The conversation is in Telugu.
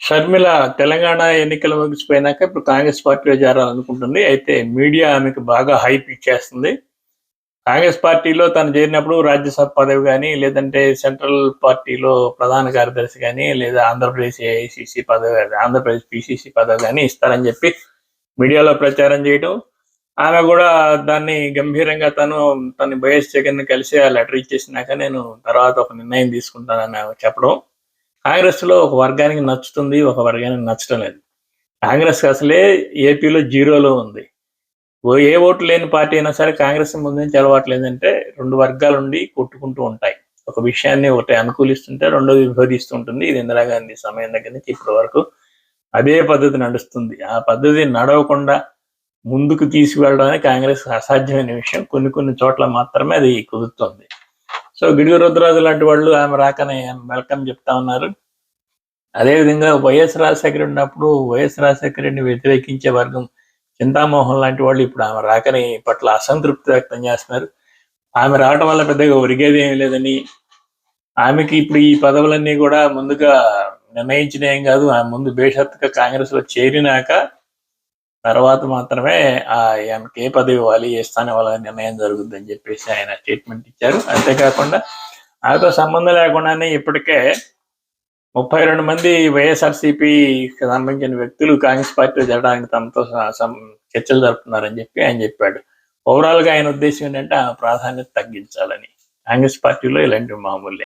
షర్మిల తెలంగాణ ఎన్నికలు ముగిసిపోయినాక ఇప్పుడు కాంగ్రెస్ పార్టీలో చేరాలనుకుంటుంది. అయితే మీడియా ఆమెకు బాగా హైప్ ఇచ్చేస్తుంది. కాంగ్రెస్ పార్టీలో తను చేరినప్పుడు రాజ్యసభ పదవి కానీ లేదంటే సెంట్రల్ పార్టీలో ప్రధాన కార్యదర్శి కానీ లేదా ఆంధ్రప్రదేశ్ ఏఐసిసి పదవి ఆంధ్రప్రదేశ్ పిసిసి పదవి కానీ ఇస్తారని చెప్పి మీడియాలో ప్రచారం చేయడం. ఆమె కూడా దాన్ని గంభీరంగా తను తన వైఎస్ జగన్ కలిసి ఆ లెటర్ ఇచ్చేసినాక నేను తర్వాత ఒక నిర్ణయం తీసుకుంటానని చెప్పడం. కాంగ్రెస్లో ఒక వర్గానికి నచ్చుతుంది ఒక వర్గానికి నచ్చడం లేదు. కాంగ్రెస్ అసలే ఏపీలో జీరోలో ఉంది. ఓ ఏ ఓటు లేని పార్టీ అయినా సరే కాంగ్రెస్ ముందు నుంచి అలవాటు లేదంటే రెండు వర్గాలు ఉండి కొట్టుకుంటూ ఉంటాయి. ఒక విషయాన్ని ఒకటి అనుకూలిస్తుంటే రెండోది విభజిస్తుంటుంది ఇది ఇందిరాగాంధీ సమయం దగ్గర నుంచి ఇప్పటి వరకు అదే పద్ధతి నడుస్తుంది. ఆ పద్ధతి నడవకుండా ముందుకు తీసుకువెళ్ళడానికి కాంగ్రెస్ అసాధ్యమైన విషయం. కొన్ని కొన్ని చోట్ల మాత్రమే అది కుదురుతుంది. సో గిడుగు రుద్రరాజు లాంటి వాళ్ళు ఆమె రాకని వెల్కమ్ చెప్తా ఉన్నారు. అదేవిధంగా వైఎస్ రాజశేఖర ఉన్నప్పుడు వైఎస్ రాజశేఖర రెడ్డిని వ్యతిరేకించే వర్గం చింతామోహన్ లాంటి వాళ్ళు ఇప్పుడు ఆమె రాకని పట్ల అసంతృప్తి వ్యక్తం చేస్తున్నారు. ఆమె రావడం వల్ల పెద్దగా ఒరిగేది ఏమీ లేదని ఆమెకి ఇప్పుడు ఈ పదవులన్నీ కూడా ముందుగా నిర్ణయించిన ఏం కాదు ఆమె ముందు బేషత్తుగా కాంగ్రెస్లో చేరినాక తర్వాత మాత్రమే ఆయనకి ఏ పదవి ఇవ్వాలి ఏ స్థానం ఇవ్వాలని నిర్ణయం జరుగుతుందని చెప్పేసి ఆయన స్టేట్మెంట్ ఇచ్చారు. అంతేకాకుండా ఆయనతో సంబంధం లేకుండానే ఇప్పటికే ముప్పై రెండు మంది వైఎస్ఆర్సీపీ సంబంధించిన వ్యక్తులు కాంగ్రెస్ పార్టీలో చేరడానికి తమతో సం- చర్చలు జరుపుతున్నారని చెప్పి ఆయన చెప్పాడు. ఓవరాల్గా ఆయన ఉద్దేశం ఏంటంటే ఆ ప్రాధాన్యత తగ్గించాలని. కాంగ్రెస్ పార్టీలో ఇలాంటివి మామూలే.